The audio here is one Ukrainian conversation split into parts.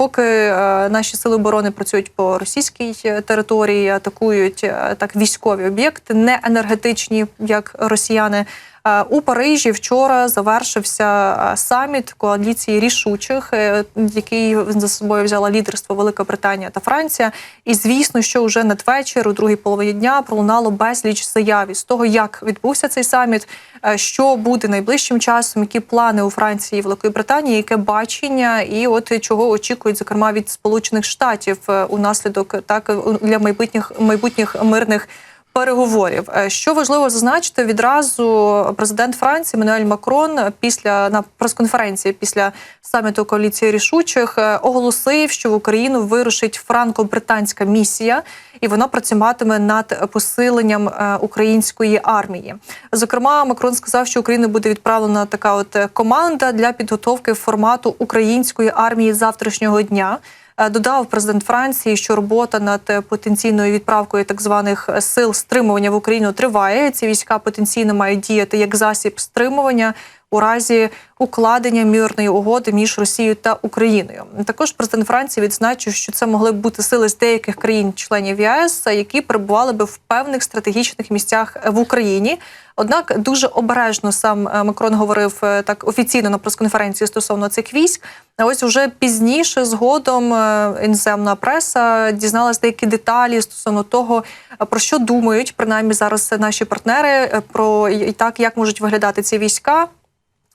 поки е, наші сили оборони працюють по російській е, території, атакують е, так військові об'єкти, не енергетичні, як росіяни. Е, У Парижі вчора завершився е, саміт коаліції рішучих, е, який за собою взяла лідерство Велика Британія та Франція. І звісно, що вже надвечір, у другій половині дня, пролунало безліч заяв із того, як відбувся цей саміт, що буде найближчим часом, які плани у Франції і Великої Британії, яке бачення, і от чого очікують, зокрема від Сполучених Штатів у наслідок так для майбутніх майбутніх мирних переговорів. Е, Що важливо зазначити, відразу президент Франції Мануель Макрон після на прес-конференції після саміту коаліції рішучих е, оголосив, що в Україну вирушить франко-британська місія, і вона працюватиме над посиленням е, української армії. Зокрема, Макрон сказав, що Україна буде відправлена така от команда для підготовки формату української армії завтрашнього дня. Е, Додав президент Франції, що робота над потенційною відправкою так званих сил стримування в Україну триває. Ці війська потенційно мають діяти як засіб стримування у разі укладення мирної угоди між Росією та Україною. Також президент Франції відзначив, що це могли б бути сили з деяких країн-членів ЄС, які перебували би в певних стратегічних місцях в Україні. Однак дуже обережно сам е, Макрон говорив е, так офіційно на прес-конференції стосовно цих військ. А ось уже пізніше, згодом, е, іноземна преса дізналась деякі деталі стосовно того, про що думають принаймні зараз наші партнери, про і так як можуть виглядати ці війська.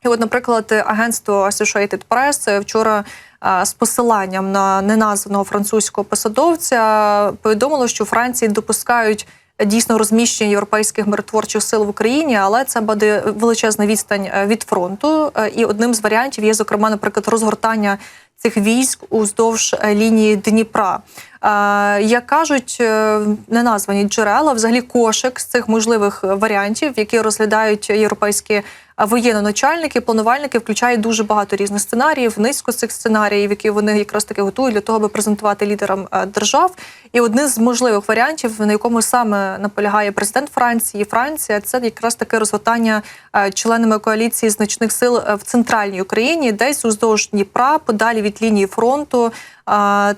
І, от, наприклад, агентство Associated Press е, вчора з посиланням на неназваного французького посадовця повідомило, що Франції допускають дійсно розміщення європейських миротворчих сил в Україні, але це буде величезна відстань е, від фронту. Е, І одним з варіантів є, зокрема, наприклад, розгортання цих військ уздовж лінії Дніпра. Е, Як кажуть е, неназвані джерела, взагалі кошик з цих можливих варіантів, які розглядають європейські воєнноначальники, планувальники, включає дуже багато різних сценаріїв, низку цих сценаріїв, які вони якраз таки готують для того, аби презентувати лідерам е, держав. І одним з можливих варіантів, на якому саме наполягає президент Франції, Франція, це якраз таке розгортання е, членами коаліції значних сил е, в центральній Україні, десь уздовж Дніпра, подалі від лінії фронту.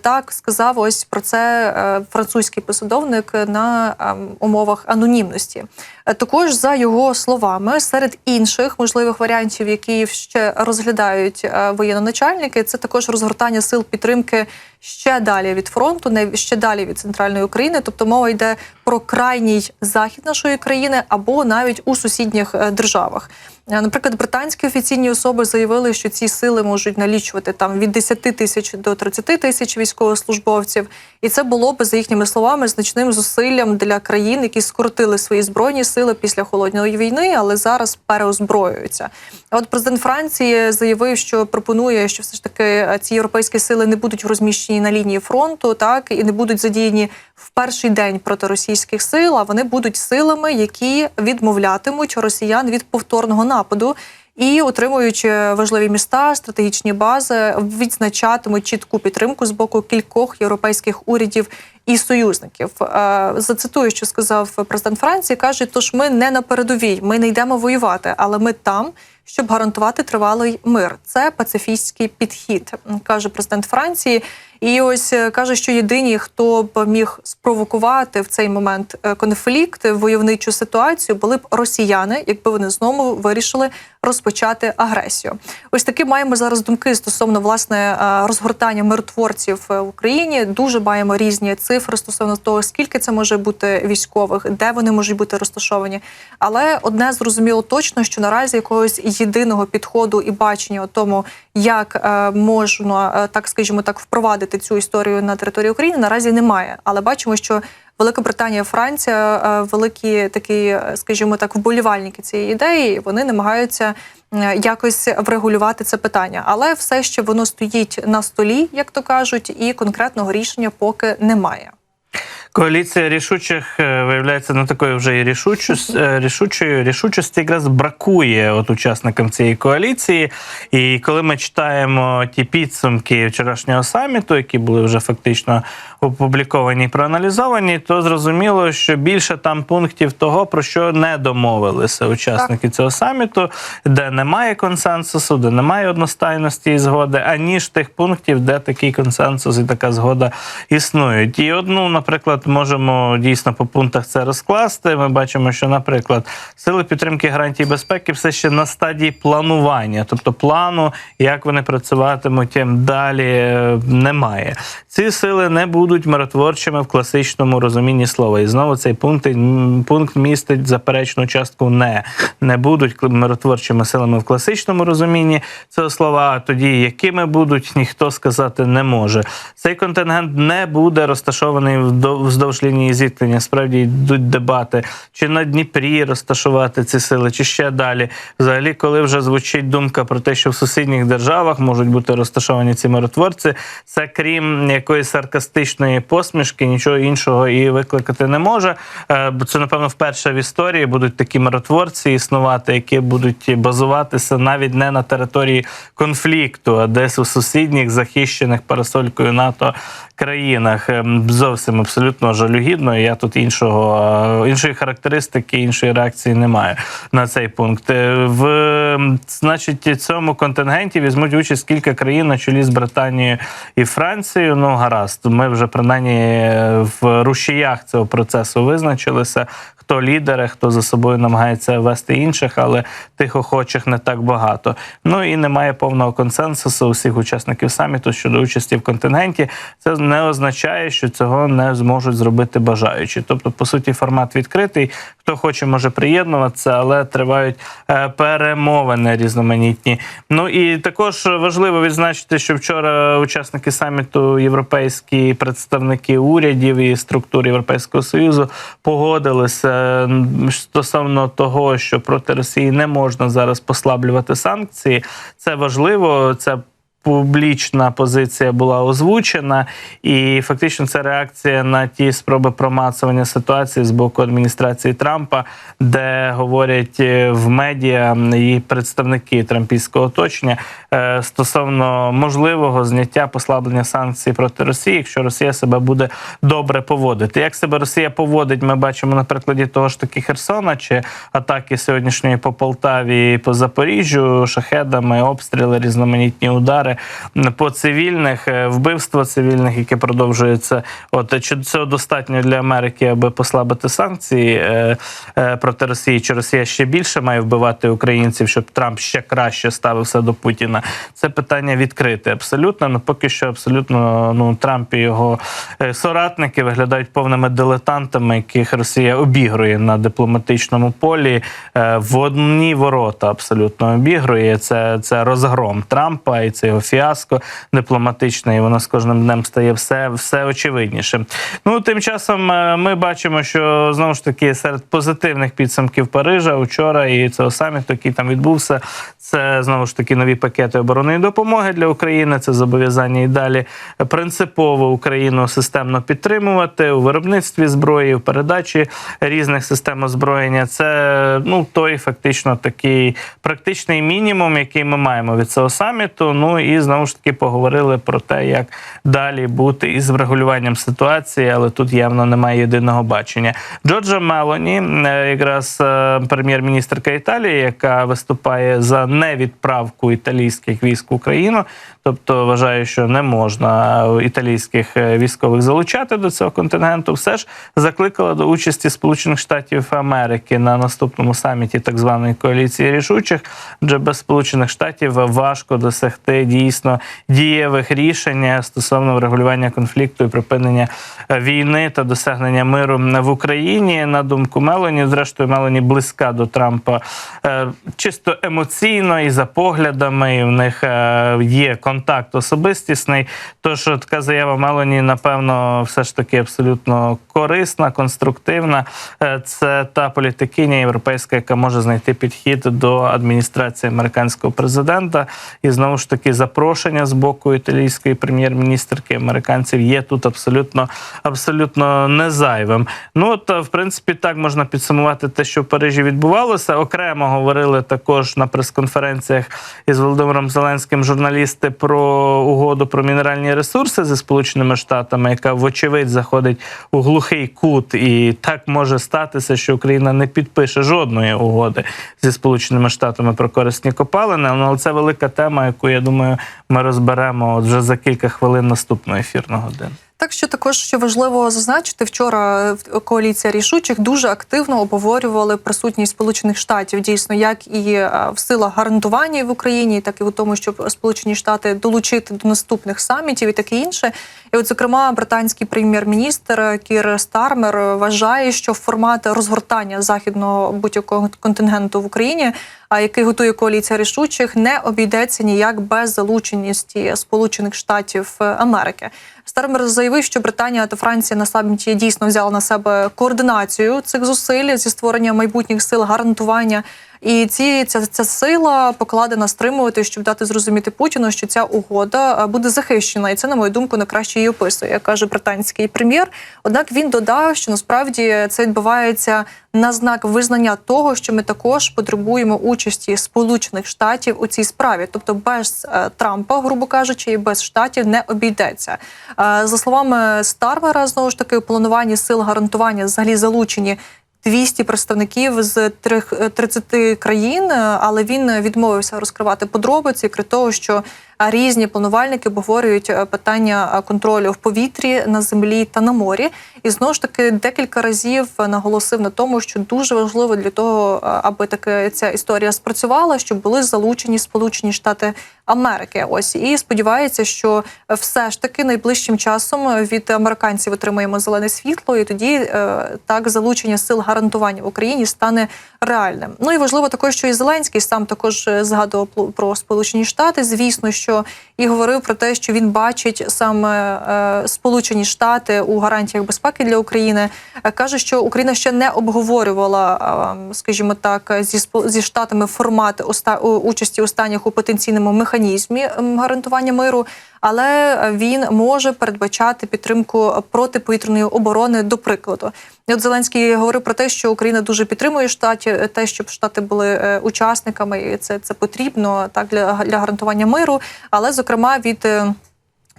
Так сказав ось про це е, французький посадовник на ем, умовах анонімності. Е, Також за його словами, серед інших можливих варіантів, які ще розглядають воєноначальники, воєнноначальники, це також розгортання сил підтримки ще далі від фронту, не ще далі від центральної України. Тобто мова йде про крайній захід нашої країни або навіть у сусідніх е, державах. Е, Наприклад, британські офіційні особи заявили, що ці сили можуть налічувати там від 10 тисяч до 30 тисяч військовослужбовців, і це було би за їхніми словами значним зусиллям для країн, які скоротили свої збройні сили після холодної війни, але зараз переозброюються. А От президент Франції заявив, що пропонує, що все ж таки е, ці європейські сили не будуть розміщені на лінії фронту, так і не будуть задіяні в перший день проти російських сил. А вони будуть силами, які відмовлятимуть росіян від повторного нападу. І отримуючи важливі міста, стратегічні бази, відзначатимуть чітку підтримку з боку кількох європейських урядів і союзників. Е, Зацитую, що сказав президент Франції. каже: тож ми не на передовій, ми не йдемо воювати, але ми там, щоб гарантувати тривалий мир. Це пацифістський підхід, каже президент Франції. І ось е, каже, що єдині, хто б міг спровокувати в цей момент е, конфлікт, войовничу ситуацію, були б росіяни, якби вони знову вирішили розпочати агресію. Ось такі маємо зараз думки стосовно власне е, розгортання миротворців е, в Україні. Дуже маємо різні цифри стосовно того, скільки це може бути військових, де вони можуть бути розташовані. Але одне зрозуміло точно, що наразі якогось єдиного підходу і бачення у тому, як е, можна е, так, скажімо так, впровадити цю історію на території України, наразі немає. Але бачимо, що Велика Британія, Франція, е, великі такі, скажімо так, вболівальники цієї ідеї. Вони намагаються якось врегулювати це питання, але все ще воно стоїть на столі, як то кажуть, і конкретного рішення поки немає. Коаліція рішучих е, виявляється не такою вже і рішучос- е, рішучою. Рішучості якраз бракує от учасникам цієї коаліції. І коли ми читаємо ті підсумки вчорашнього саміту, які були вже фактично опубліковані і проаналізовані, то зрозуміло, що більше там пунктів того, про що не домовилися учасники цього саміту, де немає консенсусу, де немає одностайності і згоди, аніж тих пунктів, де такий консенсус і така згода існують. І одну, наприклад, можемо дійсно по пунктах це розкласти. Ми бачимо, що, наприклад, сили підтримки гарантій безпеки все ще на стадії планування, тобто плану, як вони працюватимуть далі, е, немає. Ці сили не будуть миротворчими в класичному розумінні слова. І знову цей пункт пункт містить заперечну частку не не будуть миротворчими силами в класичному розумінні цього слова. А тоді якими будуть, ніхто сказати не може. Цей контингент не буде розташований вдов- вздовж лінії зіткнення. Справді йдуть дебати, чи на Дніпрі розташувати ці сили, чи ще далі. Взагалі, коли вже звучить думка про те, що в сусідніх державах можуть бути розташовані ці миротворці, це крім якоїсь саркастичної посмішки, нічого іншого і викликати не може. Е, Бо це, напевно, вперше в історії будуть такі миротворці існувати, які будуть базуватися навіть не на території конфлікту, а десь у сусідніх захищених парасолькою НАТО країнах. Ем, Зовсім абсолютно жалюгідно. Я тут іншого е, іншої характеристики, іншої реакції не маю на цей пункт. Е, В значить цьому контингенті візьмуть участь кілька країн на чолі з Британією і Францією. Ну гаразд, ми вже принаймні е, в рушіях цього процесу визначилися. Хто лідери, хто за собою намагається вести інших, але тих охочих не так багато. Ну і немає повного консенсусу усіх учасників саміту щодо участі в контингенті. Це не означає, що цього не зможуть зробити бажаючі. Тобто, по суті, формат відкритий. Хто хоче, може приєднуватися, але тривають е, перемовини різноманітні. Ну і також важливо відзначити, що вчора учасники саміту, європейські представники урядів і структур Європейського союзу погодилися стосовно того, що проти Росії не можна зараз послаблювати санкції. Це важливо. Це Публічна позиція була озвучена, і фактично це реакція на ті спроби промацування ситуації з боку адміністрації Трампа, де говорять е, в медіа і представники трампійського оточення е, стосовно можливого зняття послаблення санкцій проти Росії, якщо Росія себе буде добре поводити. Як себе Росія поводить, ми бачимо на прикладі того ж таки Херсона чи атаки сьогоднішньої по Полтаві, і по Запоріжжю, шахедами, обстріли, різноманітні удари по цивільних, е, вбивство цивільних, яке продовжується. От чи цього достатньо для Америки, аби послабити санкції е, е, проти Росії? Чи Росія ще більше має вбивати українців, щоб Трамп ще краще ставився до Путіна? Це питання відкрите абсолютно. Ну поки що абсолютно ну Трамп і його соратники виглядають повними дилетантами, яких Росія обігрує на дипломатичному полі в одні ворота. Абсолютно обігрує. Це, це розгром Трампа і це його фіаско дипломатичне, і воно з кожним днем стає все, все очевидніше. Ну тим часом е, ми бачимо, що знову ж таки серед позитивних підсумків Парижа учора і цього саміту, який там відбувся, це знову ж таки нові пакети оборонної допомоги для України. Це зобов'язання і далі принципово Україну системно підтримувати у виробництві зброї, в передачі різних систем озброєння. Це ну той фактично такий практичний мінімум, який ми маємо від цього саміту. Ну і знову ж таки поговорили про те, як далі бути із врегулюванням ситуації, але тут явно немає єдиного бачення. Джорджа Мелоні, е, якраз е, прем'єр-міністрка Італії, яка виступає за невідправку італійських військ в Україну, тобто вважає, що не можна італійських е, військових залучати до цього контингенту, все ж закликала до участі Сполучених Штатів Америки на наступному саміті так званої коаліції рішучих, адже без Сполучених Штатів важко досягти дійсно дієвих рішень стосовно врегулювання конфлікту і припинення е, війни та досягнення миру в Україні. На думку Мелоні, зрештою, Мелоні близька до Трампа е, чисто емоційно і за поглядами. І в них е, є контакт особистісний. Тож така заява Мелоні, напевно, все ж таки абсолютно корисна, конструктивна. Це та політикиня європейська, яка може знайти підхід до адміністрації американського президента і знову ж таки запрошення з боку італійської прем'єр-міністрки американців є тут абсолютно абсолютно не зайвим. Ну от е, в принципі так можна підсумувати те, що в Парижі відбувалося. Окремо говорили також на прес-конференціях із Володимиром Зеленським журналісти про угоду про мінеральні ресурси зі Сполученими Штатами, яка вочевидь заходить у глухий кут, і так може статися, що Україна не підпише жодної угоди зі Сполученими Штатами про корисні копалини. Ну, Але це велика тема, яку я думаю, ми розберемо от вже за кілька хвилин наступного ефірного години. Так що також що важливо зазначити, вчора коаліція рішучих дуже активно обговорювали присутність Сполучених Штатів, дійсно, як і е, в силах гарантування в Україні, так і в тому, щоб Сполучені Штати долучити до наступних самітів і таке інше. І, от, зокрема, британський прем'єр-міністр Кір Стармер вважає, що формат розгортання західного будь-якого контингенту в Україні, який готує коаліція рішучих, не обійдеться ніяк без залученості Сполучених Штатів Америки. Стармер заявив, що Британія та Франція на саміті дійсно взяли на себе координацію цих зусиль зі створення майбутніх сил гарантування. І ці ця, ця сила покладена стримувати, щоб дати зрозуміти Путіну, що ця угода е, буде захищена, і це, на мою думку, найкраще її описує, як каже британський прем'єр. Однак він додав, що насправді це відбувається на знак визнання того, що ми також потребуємо участі Сполучених Штатів у цій справі, тобто без е, Трампа, грубо кажучи, і без штатів не обійдеться. Е, За словами Старвера, знову ж таки, у плануванні сил гарантування взагалі залучені 200 представників з трих- е, 30 країн, але він відмовився розкривати подробиці, крім того, що різні планувальники обговорюють е, питання е, контролю в повітрі, на землі та на морі. І знову ж таки декілька разів наголосив на тому, що дуже важливо для того, е, аби таки ця історія спрацювала, щоб були залучені Сполучені Штати Америки. Ось і сподівається, що все ж таки найближчим часом від американців отримаємо зелене світло, і тоді так залучення сил гарантування в Україні стане реальним. Ну і важливо також, що і Зеленський сам також згадував про Сполучені Штати. Звісно, що і говорив про те, що він бачить саме е, Сполучені Штати у гарантіях безпеки для України. Е, каже, що Україна ще не обговорювала, е, скажімо так, зі зі штатами формат оста- участі останніх у потенційному механізмі гарантування миру. Але він може передбачати підтримку протиповітряної оборони, до прикладу. І от Зеленський говорив про те, що Україна дуже підтримує штаті, те, щоб штати були е, учасниками, і це, це потрібно так для, для гарантування миру. Але зокрема від е,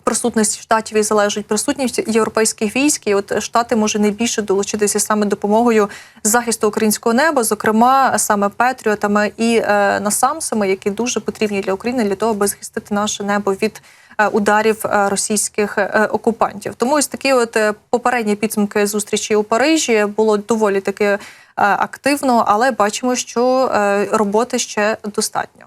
присутності штатів і залежить присутність європейських військ. І от штати може найбільше долучитися саме допомогою захисту українського неба, зокрема саме Петріотами і е, насамсами, які дуже потрібні для України для того, аби захистити наше небо від. Е, Ударів е, російських е, окупантів, тому ось такі от попередні підсумки зустрічі у Парижі було доволі таки активно, але бачимо, що роботи ще достатньо.